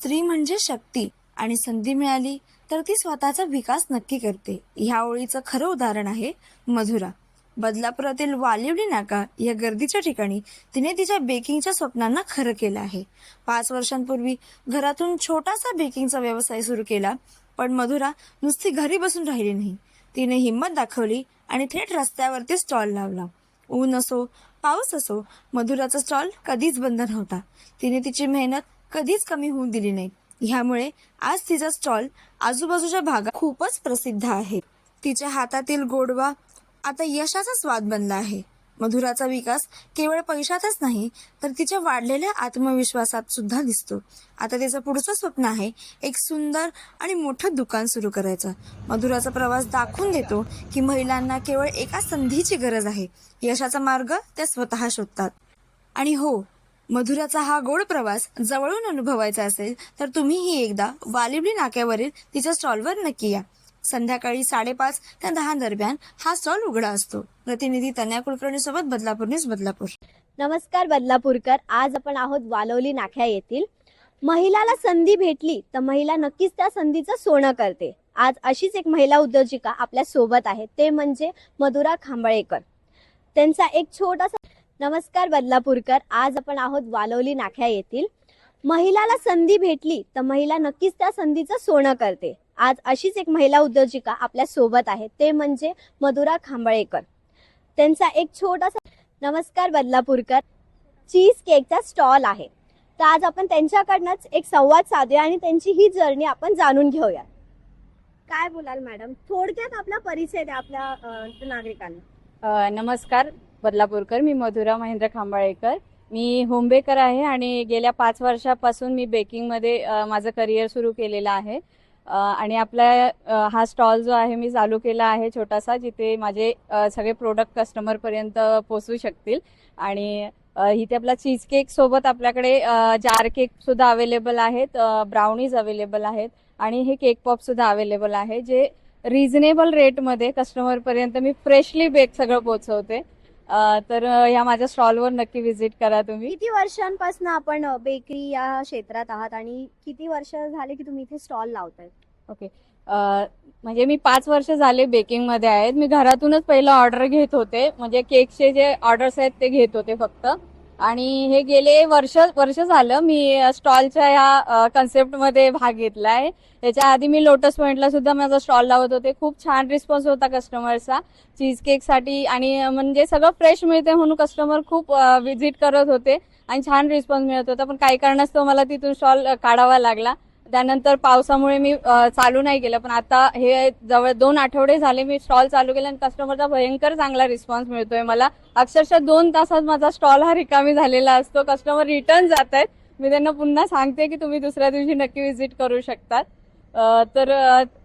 स्त्री म्हणजे शक्ती आणि संधी मिळाली तर ती स्वतःचा विकास नक्की करते. ह्या ओळीचं खरं उदाहरण आहे मधुरा. बदलापुरातील वालिवडी नाका या गर्दीच्या ठिकाणी तिने तिच्या बेकिंगच्या स्वप्नांना खरं केलं आहे. पाच वर्षांपूर्वी घरातून छोटासा बेकिंगचा व्यवसाय सुरू केला पण मधुरा नुसती घरी बसून राहिली नाही. तिने हिंमत दाखवली आणि थेट रस्त्यावरती स्टॉल लावला. ऊन असो पाऊस असो मधुराचा स्टॉल कधीच बंद नव्हता. तिने तिची मेहनत कधीच कमी होऊ दिली नाही ह्यामुळे आज तिचा स्टॉल आजूबाजूच्या भागात खूपच प्रसिद्ध आहे. तिच्या हातातील गोडवा आता यशाचा स्वाद बनला आहे. मधुराचा विकास केवळ पैशातच नाही तर तिच्या वाढलेल्या आत्मविश्वासात सुद्धा दिसतो. आता तिचं पुढचं स्वप्न आहे एक सुंदर आणि मोठं दुकान सुरू करायचं. मधुराचा प्रवास दाखवून देतो की महिलांना केवळ एका संधीची गरज आहे. यशाचा मार्ग त्या स्वतः शोधतात. आणि हो मधुराचा हा गोड प्रवास जवळून अनुभवायचा असेल तर तुम्हीही एकदा वालिवली नाक्यावरील तिच्या स्टॉलवर नक्की या. संध्याकाळी साडेपाच ते दहा दरम्यान हा स्टॉल उघडा असतो. प्रतिनिधी तन्या कुलकर्णी सोबत बदलापूर न्यूज बदलापूर. नमस्कार बदलापूरकर. आज आपण आहोत वालवली नाख्या येथील. महिलाला संधी भेटली तर महिला नक्कीच त्या संधीचं सोनं करते. आज अशीच एक महिला उद्योजिका आपल्यासोबत आहे ते म्हणजे मधुरा खांबळेकर. त्यांचा एक छोटासा नमस्कार बदलापूरकर. आज आपण आहोत वालवली नाख्या येथील. महिलाला संधी भेटली तर महिला नक्कीच त्या संधीचं सोनं करते. आज अशीच एक महिला उद्योजिका आपल्यासोबत आहे. ते म्हणजे मधुरा खांबळेकर. त्यांचा एक छोटासा नमस्कार बदलापूरकर. चीज केकचा स्टॉल आहे. तर आज आपण त्यांच्याकडनंच एक संवाद साधूया आणि त्यांची ही जर्नी आपण जाणून घेऊया. काय बोलाल मॅडम? थोडक्यात आपला परिचय द्या आपल्या नागरिकांना. नमस्कार. बदलापूरकर मी मधुरा महेंद्र खांबाळेकर. मी होम बेकर आहे आणि गेल्या पाच वर्षापासून मी बेकिंगमध्ये माझं करिअर सुरू केलेलं आहे. आणि आपला हा स्टॉल जो आहे मी चालू केला आहे छोटासा जिथे माझे सगळे प्रोडक्ट कस्टमरपर्यंत पोचू शकतील. आणि इथे आपला चीज केक सोबत आपल्याकडे जार केक सुद्धा अवेलेबल आहेत ब्राउनीज अवेलेबल आहेत. आणि हे केक पॉप सुद्धा अवेलेबल आहे जे रिझनेबल रेटमध्ये कस्टमरपर्यंत मी फ्रेशली बेक सगळं पोचवते तर या माझ्या स्टॉलवर नक्की व्हिजिट करा तुम्ही. किती वर्षांपासून आपण बेकरी या क्षेत्रात आहात आणि किती वर्ष झाले की तुम्ही इथे स्टॉल लावताय? ओके. म्हणजे मी पाच वर्ष झाले बेकिंगमध्ये आहेत. मी घरातूनच पहिलं ऑर्डर घेत होते. म्हणजे केकचे जे ऑर्डर्स आहेत ते घेत होते फक्त. आणि हे गेले वर्ष वर्ष झालं मी स्टॉलच्या या कन्सेप्टमध्ये भाग घेतला आहे त्याच्या आधी मी लोटस पॉइंटला सुद्धा माझा स्टॉल लावत होते. खूप छान रिस्पॉन्स होता कस्टमरचा. चीज केकसाठी आणि म्हणजे सगळं फ्रेश मिळते म्हणून कस्टमर खूप व्हिजिट करत होते आणि छान रिस्पॉन्स मिळत होता. पण काही कारणास्तव मला तिथून स्टॉल काढावा लागला. त्यानंतर पावसामुळे मी चालू नाही केलं. पण आता हे जवळ दोन आठवडे झाले मी स्टॉल चालू केला आणि कस्टमरचा भयंकर चांगला रिस्पॉन्स मिळतोय मला. अक्षरशः दोन तासात माझा स्टॉल हा रिकामी झालेला असतो. कस्टमर रिटर्न जात आहेत. मी त्यांना पुन्हा सांगते की तुम्ही दुसऱ्या दिवशी नक्की व्हिजिट करू शकतात. तर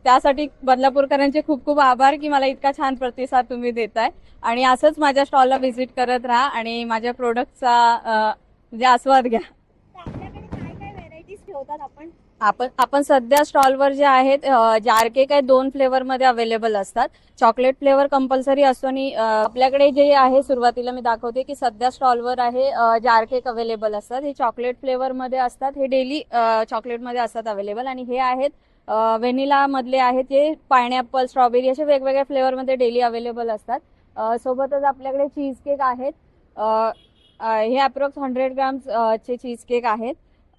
त्यासाठी बदलापूरकरांचे खूप खूप आभार की मला इतका छान प्रतिसाद तुम्ही देताय. आणि असंच माझ्या स्टॉलला व्हिजिट करत राहा आणि माझ्या प्रोडक्टचा म्हणजे आस्वाद घ्या तर आपल्याकडे काय काय व्हेरायटीज आपण? आपण आपण सध्या स्टॉलवर जे आहेत जारके जार केक आहे दोन फ्लेवर मध्ये अवेलेबल असतात. चॉकलेट फ्लेवर कंपल्सरी असतो आणि आपल्याकडे जे आहे सुरुवातीला मी दाखवते की सध्या स्टॉलवर आहे जार केक अवेलेबल असतात. हे चॉकलेट फ्लेवर मध्ये असतात हे डेली चॉकलेटमध्ये असतात अवेलेबल आणि हे आहेत व्हेनिला मधले आहेत जे पायनॅपल स्ट्रॉबेरी असे वेगवेगळ्या फ्लेवर मध्ये डेली अवेलेबल असतात. सोबतच आपल्याकडे चीज केक आहेत हे अप्रॉक्स हंड्रेड ग्राम्स चे चीज केक आहेत.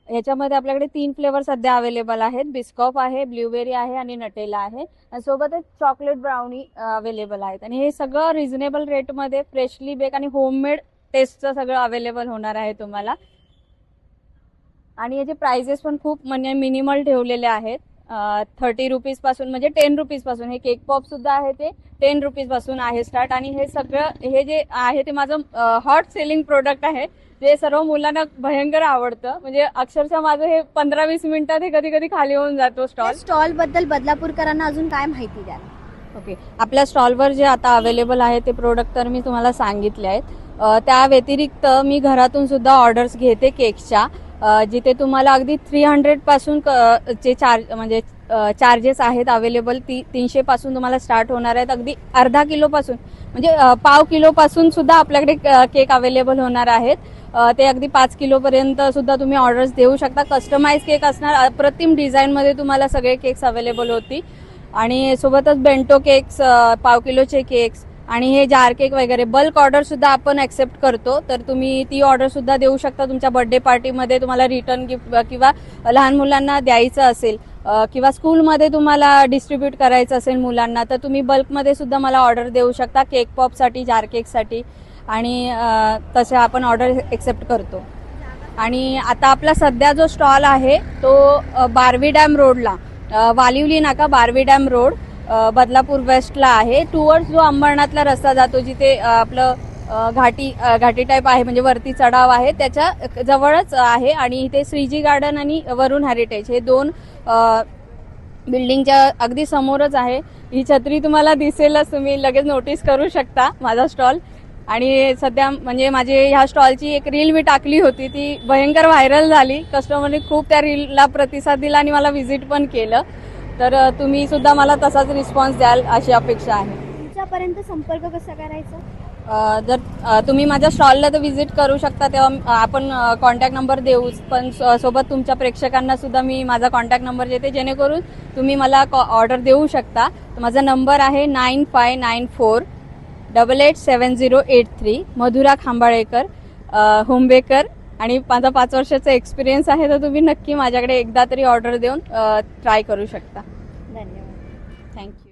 याच्यामध्ये आपल्याकडे तीन फ्लेवर सध्या अवेलेबल आहेत. बिस्कॉप आहे ब्ल्यूबेरी आहे आणि नटेला आहे. आणि सोबतच चॉकलेट ब्राउनी अवेलेबल आहेत. आणि हे सगळं रिझनेबल रेटमध्ये फ्रेशली बेक आणि होममेड टेस्टचं सगळं अवेलेबल होणार आहे तुम्हाला. आणि याचे प्राइजेस पण खूप म्हणजे मिनिमल ठेवलेले आहेत. थर्टी रुपीजपासून म्हणजे टेन रुपीजपासून. हे केक पॉप सुद्धा आहे ते टेन रुपीजपासून आहे स्टार्ट आणि हे सगळं हे जे आहे ते माझं हॉट सेलिंग प्रोडक्ट आहे. जे सर्व मुलांना भयंकर आवडतं. म्हणजे अक्षरशः माझं हे पंधरा वीस मिनिटात हे कधी कधी खाली होऊन जातो स्टॉल स्टॉलबद्दल बदलापूरकरांना अजून काय माहिती द्या ओके आपल्या स्टॉलवर जे आता अवेलेबल आहे ते प्रोडक्ट तर मी तुम्हाला सांगितले आहेत. त्या व्यतिरिक्त मी घरातून सुद्धा ऑर्डर्स घेते केकच्या जिथे तुम्हाला अगदी थ्री हंड्रेडपासून क- चे चार्ज म्हणजे चार्जेस आहेत अवेलेबल ती तीनशे पासून तुम्हाला स्टार्ट होणार आहेत. अगदी अर्धा किलो पासून म्हणजे पाव किलो पासून सुद्धा आपल्याकडे केक अवेलेबल होणार आहेत. ते अगदी पाच किलोपर्यंत सुद्धा तुम्ही ऑर्डर्स देऊ शकता. कस्टमाइज केक असणार अप्रतिम डिझाईनमध्ये तुम्हाला सगळे केक्स अवेलेबल होती आणि सोबतच बेंटो केक्स पाव किलोचे केक्स आणि हे जार केक वगैरे बल्क ऑर्डर सुद्धा आपण ऍक्सेप्ट करतो. तर तुम्ही ती ऑर्डर सुद्धा देऊ शकता. तुमच्या बर्थडे पार्टीमध्ये तुम्हाला रिटर्न गिफ्ट किंवा लहान मुलांना द्यायचं असेल किंवा स्कूलमध्ये तुम्हाला डिस्ट्रीब्यूट करायचं असेल मुलांना तर तुम्ही बल्कमध्ये सुद्धा मला ऑर्डर देऊ शकता केक पॉपसाठी जार केकसाठी आणि तसे आपण ऑर्डर एक्सेप्ट करतो. आणि आता आपला सध्या जो स्टॉल आहे तो बारवी डॅम रोडला. वालिवली नाका बारवी डॅम रोड. बदलापूर वेस्टला आहे. टुवर्ड्स जो अंबरनाथला रस्ता जातो जिथे आपलं घाटी घाटी टाईप आहे म्हणजे वरती चढाव आहे त्याच्या जवळच आहे आणि इथे श्रीजी गार्डन आणि वरुण हेरिटेज हे दोन बिल्डिंगच्या अगदी समोरच आहे. ही छत्री तुम्हाला दिसेलच तुम्ही लगेच नोटीस करू शकता माझा स्टॉल आणि सध्या म्हणजे माझे ह्या स्टॉलची एक रील मी टाकली होती ती भयंकर व्हायरल झाली. कस्टमरने खूप त्या रीलला प्रतिसाद दिला आणि मला व्हिजिट पण केलं. तर तुम्ही सुद्धा मला तसाच रिस्पॉन्स द्याल अशी अपेक्षा आहे. तुमच्यापर्यंत संपर्क कसा करायचा? जर तुम्ही माझ्या स्टॉलला तर व्हिजिट करू शकता तेव्हा आपण कॉन्टॅक्ट नंबर देऊच पण सोबत तुमच्या प्रेक्षकांना सुद्धा मी माझा कॉन्टॅक्ट नंबर देते जेणेकरून तुम्ही मला ऑर्डर देऊ शकता. माझा नंबर आहे nine five nine four double eight seven zero eight three Madhura Khambalekar home baker आणि माझा पाच वर्षाचा एक्सपिरियन्स आहे तर तुम्ही नक्की माझ्याकडे एकदा तरी ऑर्डर देऊन ट्राय करू शकता. धन्यवाद. थँक्यू